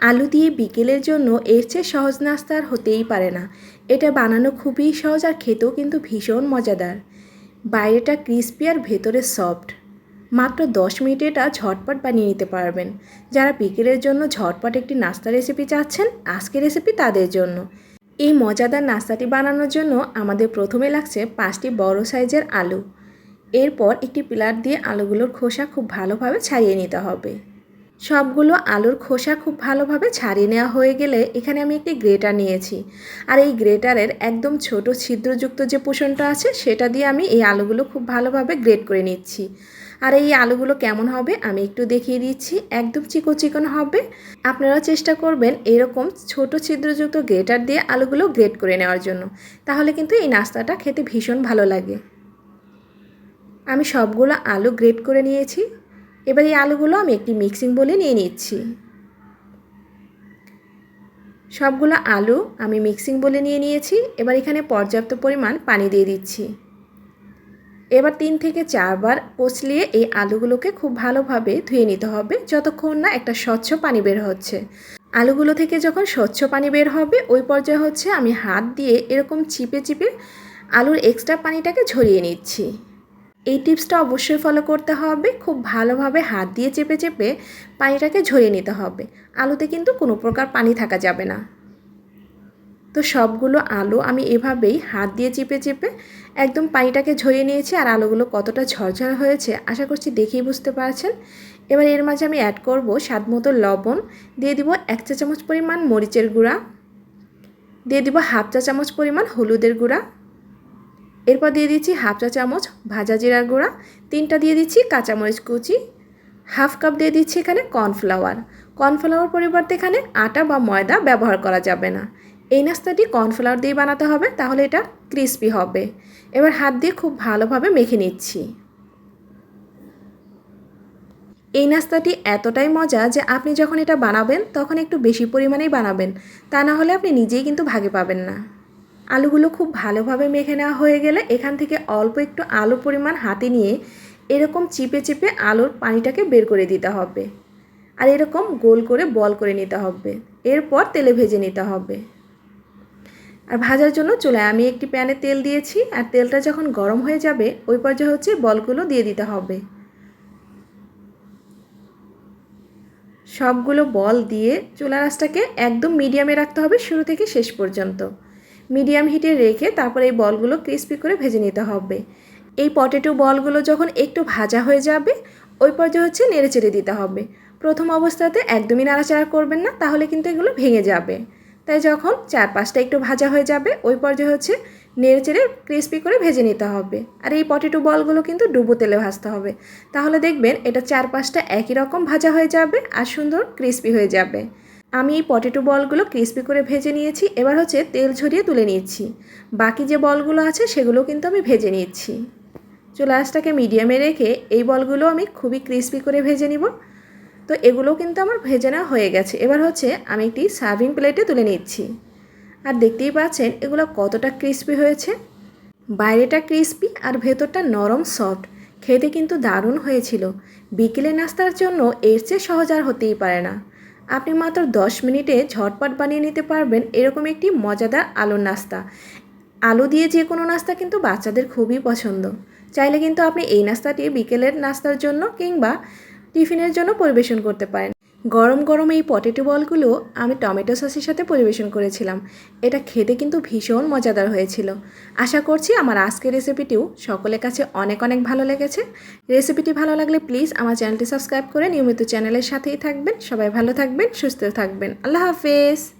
আলু দিয়ে বিকেলের জন্য এর চেয়ে সহজ নাস্তা আর হতেই পারে না। এটা বানানো খুবই সহজ আর খেতেও কিন্তু ভীষণ মজাদার। বাইরেটা ক্রিস্পি আর ভেতরে সফট। মাত্র দশ মিনিটে এটা ঝটপট বানিয়ে নিতে পারবেন। যারা বিকেলের জন্য ঝটপট একটি নাস্তা রেসিপি চাচ্ছেন আজকের রেসিপি তাদের জন্য। এই মজাদার নাস্তাটি বানানোর জন্য আমাদের প্রথমে লাগছে পাঁচটি বড় সাইজের আলু। এরপর একটি পিলার দিয়ে আলুগুলোর খোসা খুব ভালোভাবে ছাড়িয়ে নিতে হবে। সবগুলো আলুর খোসা খুব ভালোভাবে ছাড়িয়ে নেওয়া হয়ে গেলে এখানে আমি একটি গ্রেটার নিয়েছি। আর এই গ্রেটারের একদম ছোট ছিদ্রযুক্ত যে পোষণটা আছে, সেটা দিয়ে আমি এই আলুগুলো খুব ভালোভাবে গ্রেট করে নিচ্ছি। আর এই আলুগুলো কেমন হবে আমি একটু দেখিয়ে দিচ্ছি। একদম চিকো চিকন হবে। আপনারা চেষ্টা করবেন এরকম ছোট ছিদ্রযুক্ত গ্রেটার দিয়ে আলুগুলো গ্রেট করে নেওয়ার জন্য। তাহলে কিন্তু এই নাস্তাটা খেতে ভীষণ ভালো লাগে। আমি সবগুলো আলু গ্রেট করে নিয়েছি। এবার এই আলুগুলো আমি একটি মিক্সিং বলে নিয়ে নিচ্ছি। সবগুলো আলু আমি মিক্সিং বলে নিয়ে নিয়েছি। এবার এখানে পর্যাপ্ত পরিমাণ পানি দিয়ে দিচ্ছি। এবার তিন থেকে চারবার পচলিয়ে এই আলুগুলোকে খুব ভালোভাবে ধুয়ে নিতে হবে যতক্ষণ না একটা স্বচ্ছ পানি বের হচ্ছে। আলুগুলো থেকে যখন স্বচ্ছ পানি বের হবে, ওই পর্যায়ে হচ্ছে আমি হাত দিয়ে এরকম চিপে চিপে আলুর এক্সট্রা পানিটাকে ঝরিয়ে নিচ্ছি। এই টিপসটা অবশ্যই ফলো করতে হবে। খুব ভালোভাবে হাত দিয়ে চেপে চেপে পানিটাকে ঝরিয়ে নিতে হবে। আলুতে কিন্তু কোনো প্রকার পানি থাকা যাবে না। তো সবগুলো আলু আমি এভাবেই হাত দিয়ে চেপে চেপে একদম পানিটাকে ঝরিয়ে নিয়েছি আর আলুগুলো কতটা ঝরঝর হয়েছে আশা করছি দেখেই বুঝতে পারছেন। এবার এর মাঝে আমি অ্যাড করব স্বাদ মতো লবণ, দিয়ে দিব এক চা চামচ পরিমাণ মরিচের গুঁড়া, দিয়ে দিব হাফ চা চামচ পরিমাণ হলুদের গুঁড়া এরপর দিয়ে দিচ্ছি হাফ চা চামচ ভাজা জিরার গুঁড়া, তিনটা দিয়ে দিচ্ছি কাঁচামরিচ কুচি, হাফ কাপ দিয়ে দিচ্ছি এখানে কর্নফ্লাওয়ার। কর্নফ্লাওয়ার পরিবর্তে এখানে আটা বা ময়দা ব্যবহার করা যাবে না। এই নাস্তাটি কর্নফ্লাওয়ার দিয়ে বানাতে হবে, তাহলে এটা ক্রিস্পি হবে। এবার হাত দিয়ে খুব ভালোভাবে মেখে নিচ্ছি। এই নাস্তাটি এতটাই মজা যে আপনি যখন এটা বানাবেন, তখন একটু বেশি পরিমাণেই বানাবেন। তা না হলে আপনি নিজেই কিন্তু ভাগে পাবেন না। আলুগুলো খুব ভালোভাবে মেখে নেওয়া হয়ে গেলে এখান থেকে অল্প একটু আলু পরিমাণ হাতে নিয়ে এরকম চিপে চিপে আলুর পানিটাকে বের করে দিতে হবে। আর এরকম গোল করে বল করে নিতে হবে। এরপর তেলে ভেজে নিতে হবে। আর ভাজার জন্য চলে আমি একটি প্যানে তেল দিয়েছি। আর তেলটা যখন গরম হয়ে যাবে, ওই পর্যায়ে হচ্ছে বলগুলো দিয়ে দিতে হবে। সবগুলো বল দিয়ে চুলা রাসটাকে একদম মিডিয়ামে রাখতে হবে শুরু থেকে শেষ পর্যন্ত। মিডিয়াম হিটে রেখে তারপর এই বলগুলো ক্রিস্পি করে ভেজে নিতে হবে। এই পটেটো বলগুলো যখন একটু ভাজা হয়ে যাবে, ওই পর্যায়ে হচ্ছে নেড়ে চেড়ে দিতে হবে। প্রথম অবস্থাতে একদমই নাড়াচাড়া করবেন না, তাহলে কিন্তু এগুলো ভেঙে যাবে। তাই যখন চার পাঁচটা একটু ভাজা হয়ে যাবে, ওই পর্যায়ে হচ্ছে নেড়ে চেড়ে ক্রিস্পি করে ভেজে নিতে হবে। আর এই পটেটো বলগুলো কিন্তু ডুবো তেলে ভাজতে হবে। তাহলে দেখবেন এটা চার পাঁচটা একই রকম ভাজা হয়ে যাবে আর সুন্দর ক্রিস্পি হয়ে যাবে। আমি এই পটেটো বলগুলো ক্রিস্পি করে ভেজে নিয়েছি, এবার হচ্ছে তেল ঝরিয়ে তুলে নিচ্ছি। বাকি যে বলগুলো আছে, সেগুলো কিন্তু আমি ভেজে নিচ্ছি। চুলা মিডিয়ামে রেখে এই বলগুলো আমি খুবই ক্রিস্পি করে ভেজে নিব। তো এগুলো কিন্তু আমার ভেজে নেওয়া হয়ে গেছে। এবার হচ্ছে আমি একটি সার্ভিং প্লেটে তুলে নিচ্ছি। আর দেখতেই পাচ্ছেন, এগুলো কতটা ক্রিস্পি হয়েছে। বাইরেটা ক্রিস্পি আর ভেতরটা নরম সফট খেতে কিন্তু দারুণ হয়েছিল। বিকেলে নাস্তার জন্য এর চেয়ে সহজ আর হতেই পারে না। আপনি মাত্র দশ মিনিটে ঝটপট বানিয়ে নিতে পারবেন এরকম একটি মজাদার আলুর নাস্তা। আলু দিয়ে যে কোনো নাস্তা কিন্তু বাচ্চাদের খুবই পছন্দ। চাইলে কিন্তু আপনি এই নাস্তাটি বিকেলের নাস্তার জন্য কিংবা টিফিনের জন্য পরিবেশন করতে পারেন। গরম গরম এই পটেটো বলগুলো আমি টমেটো সসের সাথে পরিবেশন করেছিলাম। এটা খেতে কিন্তু ভীষণ মজাদার হয়েছিল। আশা করছি আমার আজকের রেসিপিটিও সকলের কাছে অনেক অনেক ভালো লেগেছে। রেসিপিটি ভালো লাগলে প্লিজ আমার চ্যানেলটি সাবস্ক্রাইব করে নিয়মিত চ্যানেলের সাথেই থাকবেন। সবাই ভালো থাকবেন, সুস্থ থাকবেন। আল্লাহ হাফেজ।